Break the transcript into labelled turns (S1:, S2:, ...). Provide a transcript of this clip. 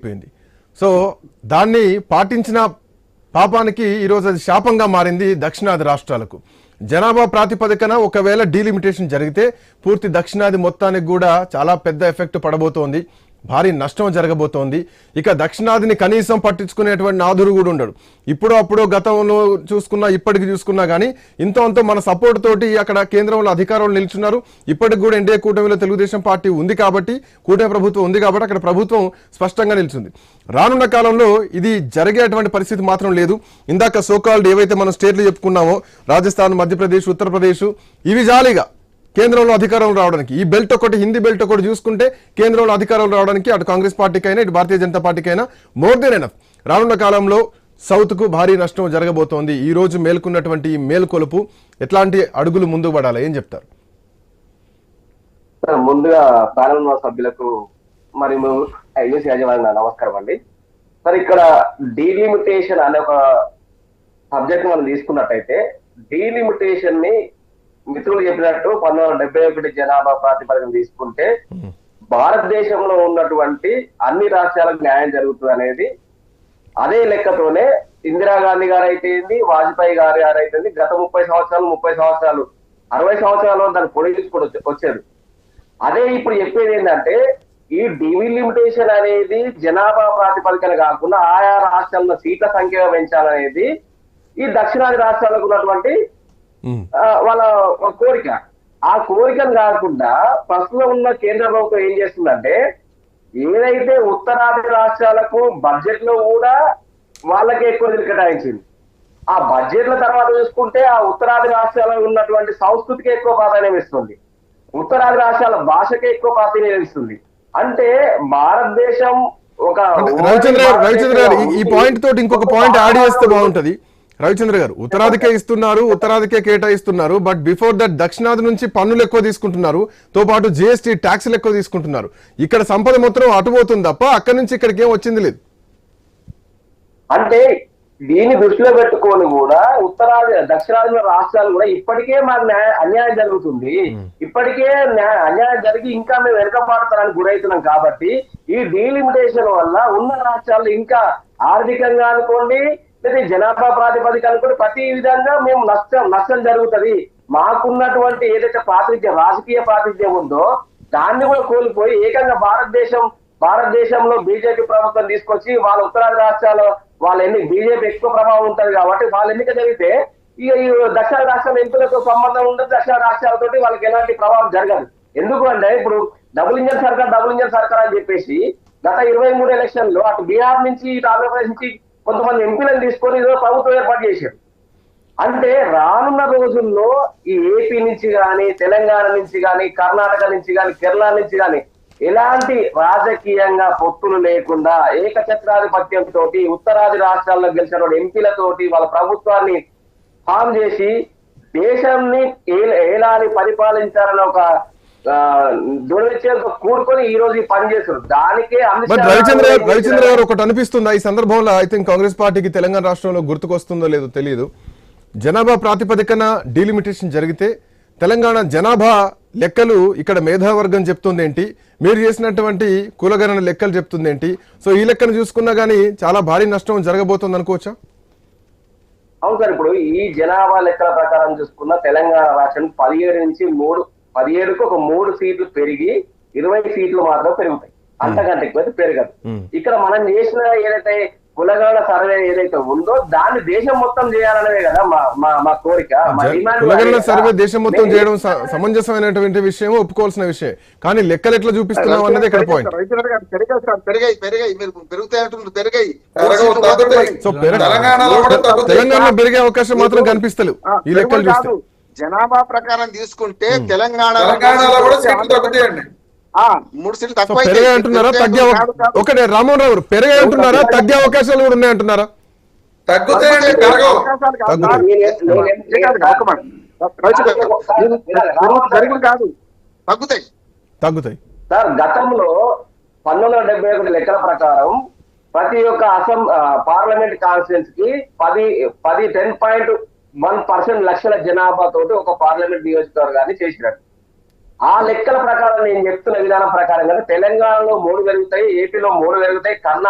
S1: అయిపోయింది సో దాన్ని పాటించిన పాపానికి ఈరోజు అది శాపంగా మారింది దక్షిణాది రాష్ట్రాలకు. జనాభా ప్రాతిపదికన ఒకవేళ డీలిమిటేషన్ జరిగితే పూర్తి దక్షిణాది మొత్తానికి కూడా చాలా పెద్ద ఎఫెక్ట్ పడబోతోంది. భారీ నష్టం జరగబోతోంది. ఇక దక్షిణాదిని కనీసం పట్టించుకునేటువంటి నాదురు కూడా ఉండడు. ఇప్పుడు అప్పుడు గతంలో చూసుకున్నా ఇప్పటికి చూసుకున్నా కానీ ఇంత అంతో మన సపోర్ట్ తోటి అక్కడ కేంద్రంలో అధికారంలో నిల్చున్నారు. ఇప్పటికి కూడా ఎన్డీఏ కూటమిలో తెలుగుదేశం పార్టీ ఉంది కాబట్టి కూటమి ప్రభుత్వం ఉంది కాబట్టి అక్కడ ప్రభుత్వం స్పష్టంగా నిలిచింది. రానున్న కాలంలో ఇది జరిగేటువంటి పరిస్థితి మాత్రం లేదు. ఇందాక సోకాల్డ్ ఏవైతే మనం స్టేట్లు చెప్పుకున్నామో రాజస్థాన్ మధ్యప్రదేశ్ ఉత్తరప్రదేశ్ ఇవి జాలీగా. కేంద్రంలో అధికారం రావడానికి. ఈ బెల్ట్ ఒకటి హిందీ బెల్ట్ ఒకటి చూసుకుంటే కేంద్రంలో అధికారం రావడానికి అటు కాంగ్రెస్ పార్టీకైనా ఇటు భారతీయ జనతా పార్టీకైనా మోర్ దెన్ ఎనఫ్ రానున్న కాలంలో సౌత్కు భారీ నష్టం జరగబోతోంది. ఈ రోజు మేల్కొన్నటువంటి ఈ మేల్కొలుపు ఎట్లాంటి అడుగులు ముందుకు పడాలి? ఏం చెప్తారు?
S2: ముందుగా ప్యానల్ సభ్యులకు మరి ఐఎస్ యాజమాన్య నమస్కారం అండి. సార్ ఇక్కడ డీలిమిటేషన్ అనే ఒక సబ్జెక్ట్ మనం తీసుకున్నట్టయితే డీలిమిటేషన్ని మిత్రులు చెప్పినట్టు పంతొమ్మిది వందల డెబ్బై ఒకటి జనాభా ప్రాతిపదికన తీసుకుంటే భారతదేశంలో ఉన్నటువంటి అన్ని రాష్ట్రాలకు న్యాయం జరుగుతుంది అనేది అదే లెక్కతోనే ఇందిరాగాంధీ గారు అయితే ఏంది వాజ్పేయి గారు గారు అయితే ఏంది, గత ముప్పై సంవత్సరాలు ముప్పై సంవత్సరాలు అరవై సంవత్సరాలు దాన్ని పొడిగించుకొని వచ్చి- వచ్చారు అదే ఇప్పుడు చెప్పేది ఏంటంటే ఈ డిలిమిటేషన్ అనేది జనాభా ప్రాతిపదికన కాకుండా ఆయా రాష్ట్రాల్లో సీట్ల సంఖ్య పెంచాలనేది ఈ దక్షిణాది రాష్ట్రాలకు ఉన్నటువంటి వాళ్ళ ఒక కోరిక. ఆ కోరికను కాకుండా ప్రస్తుతం ఉన్న కేంద్ర ప్రభుత్వం ఏం చేస్తుందంటే ఏదైతే ఉత్తరాది రాష్ట్రాలకు బడ్జెట్లో కూడా వాళ్ళకే ఎక్కువ నిధులు కేటాయించింది. ఆ బడ్జెట్ల తర్వాత చూసుకుంటే ఆ ఉత్తరాది రాష్ట్రాలలో ఉన్నటువంటి సంస్కృతికి ఎక్కువ ప్రాధాన్యం ఇస్తుంది. ఉత్తరాది రాష్ట్రాల భాషకే ఎక్కువ ప్రాధాన్యం ఇస్తుంది. అంటే భారతదేశం ఒక
S1: రవిచంద్ర గారు రవిచంద్ర ఈ పాయింట్ తోటి ఇంకొక పాయింట్ యాడ్ చేస్తే బాగుంటది. రవిచంద్ర గారు ఉత్తరాదికే ఇస్తున్నారు ఉత్తరాదికే కేటాయిస్తున్నారు బట్ బిఫోర్ దట్ దక్షిణాది నుంచి పన్నులు ఎక్కువ తీసుకుంటున్నారు తో పాటు జిఎస్టీ ట్యాక్స్లు ఎక్కువ తీసుకుంటున్నారు. ఇక్కడ సంపద మొత్తం అటుపోతుంది తప్ప అక్కడి నుంచి ఇక్కడికి ఏం వచ్చింది లేదు.
S2: అంటే దీన్ని దృష్టిలో పెట్టుకొని కూడా ఉత్తరాది దక్షిణాది రాష్ట్రాలు కూడా ఇప్పటికే మాకు న్యాయ అన్యాయం జరుగుతుంది. ఇప్పటికే న్యాయ- అన్యాయం జరిగి ఇంకా మేము వెనుకబాటుతనానికి గురవుతున్నాం కాబట్టి ఈ డీలిమిటేషన్ వల్ల ఉన్న రాష్ట్రాలు ఇంకా ఆర్థికంగా అనుకోండి లేదా జనాభా ప్రాతిపదిక కూడా ప్రతి విధంగా మేము నష్టం నష్టం జరుగుతుంది. మాకున్నటువంటి ఏదైతే ప్రాతినిధ్యం రాజకీయ ప్రాతినిధ్యం ఉందో దాన్ని కూడా కోల్పోయి ఏకంగా భారతదేశం భారతదేశంలో బీజేపీ ప్రభుత్వం తీసుకొచ్చి వాళ్ళ ఉత్తరాది రాష్ట్రాల్లో వాళ్ళ ఎన్ని బీజేపీ ఎక్కువ ప్రభావం ఉంటుంది కాబట్టి వాళ్ళ ఎన్నిక జరిగితే ఇక ఈ దక్షిణ రాష్ట్రాల ఎంపీలతో సంబంధం ఉండదు దక్షిణ రాష్ట్రాలతోటి వాళ్ళకి ఎలాంటి ప్రభావం జరగదు. ఎందుకు అంటే ఇప్పుడు డబుల్ ఇంజన్ సర్కార్ డబుల్ ఇంజన్ సర్కార్ అని చెప్పేసి గత ఇరవై మూడు ఎలక్షన్లో అటు బీహార్ నుంచి ఇటు ఆంధ్రప్రదేశ్ నుంచి కొంతమంది ఎంపీలను తీసుకొని ఏదో ప్రభుత్వం ఏర్పాటు చేశారు. అంటే రానున్న రోజుల్లో ఈ ఏపీ నుంచి గాని తెలంగాణ నుంచి కానీ కర్ణాటక నుంచి కానీ కేరళ నుంచి కానీ ఎలాంటి రాజకీయంగా పొత్తులు లేకుండా ఏకఛత్రాధిపత్యంతో తోటి ఉత్తరాది రాష్ట్రాల్లో గెలిచిన ఎంపీలతోటి వాళ్ళ ప్రభుత్వాన్ని ఫామ్ చేసి దేశాన్ని ఎలా ఏలాని పరిపాలించాలని ఒక ఆ, దృఢనిశ్చయంతో కూడుకొని ఈ రోజు ఈ పని చేస్తారు దానికే అమిత్
S1: బట్
S2: షా
S1: రవిచంద్ర గారు
S2: గారు
S1: రవిచంద్ర గారు ఒకటి అనిపిస్తుందా? ఈ సందర్భంలో ఐ థింక్ కాంగ్రెస్ పార్టీకి తెలంగాణ రాష్ట్రంలో గుర్తుకొస్తుందో లేదో తెలియదు జనాభా ప్రాతిపదికన డీలిమిటేషన్ జరిగితే తెలంగాణ జనాభా లెక్కలు ఇక్కడ మేధావర్గం చెప్తుంది ఏంటి? మీరు చేసినటువంటి కులగణన లెక్కలు చెప్తుంది ఏంటి? సో ఈ లెక్కను చూసుకున్నా గానీ చాలా భారీ నష్టం జరగబోతుంది అనుకోవచ్చా?
S2: అవును సార్ ఇప్పుడు ఈ జనాభా లెక్కల ప్రకారం చూసుకున్న తెలంగాణ రాష్ట్రం పదిహేడు నుంచి మూడు పదిహేడుకు ఒక మూడు సీట్లు పెరిగి ఇరవై సీట్లు మాత్రం పెరుగుతాయి. అంతకంటే ఎక్కువ పెరగదు. ఇక్కడ మనం చేసిన ఏదైతే కులగణ సర్వే ఏదైతే ఉందో దాన్ని దేశం మొత్తం చేయాలనేదే కదా మా మా కోరిక.
S1: కులగణన. సర్వే దేశం మొత్తం చేయడం సమంజసమైనటువంటి విషయం ఒప్పుకోవాల్సిన విషయం కానీ లెక్కలు ఎట్లా చూపిస్తున్నాం అన్నది ఇక్కడ పాయింట్
S3: పెరిగాయి సార్ పెరిగాయి పెరిగాయి. మీరు పెరుగుతాయి పెరిగాయి.
S4: తెలంగాణలో
S1: పెరిగే అవకాశం మాత్రం కనిపిస్తలేవు
S3: ఆ,
S1: ఈ లెక్కలు చూస్తే.
S3: జనాభా ప్రకారం తీసుకుంటే తెలంగాణ
S4: తెలంగాణలో కూడా సీట్లు తగ్గుతాయండి
S3: ఆ, మూడు సీట్లు తక్కువ
S1: పెరిగే అంటున్నారా? తగ్గే ఒకటే రామ్మోహన్ రావు గారు, పెరిగే అంటున్నారా? తగ్గే అవకాశాలు కూడా ఉన్నాయి అంటున్నారా?
S4: తగ్గుతాయండి పెరగవు.
S1: తగ్గుతాయి.
S3: తగ్గుతాయి.
S1: తగ్గుతాయి.
S2: సార్ గతంలో పంతొమ్మిది వందల డెబ్బై ఒకటి లెక్కల ప్రకారం ప్రతి ఒక్క అసం పార్లమెంట్ కాన్స్టిట్యూన్స్కి పది పది టెన్ పాయింట్ వన్ పర్సెంట్ లక్షల జనాభా తోటి ఒక పార్లమెంట్ నియోజకవర్గాన్ని చేసినట్టు ఆ లెక్కల ప్రకారం నేను చెప్తున్న విధానం ప్రకారం తెలంగాణలో మూడు పెరుగుతాయి ఏపీలో మూడు పెరుగుతాయి కర్ణాటక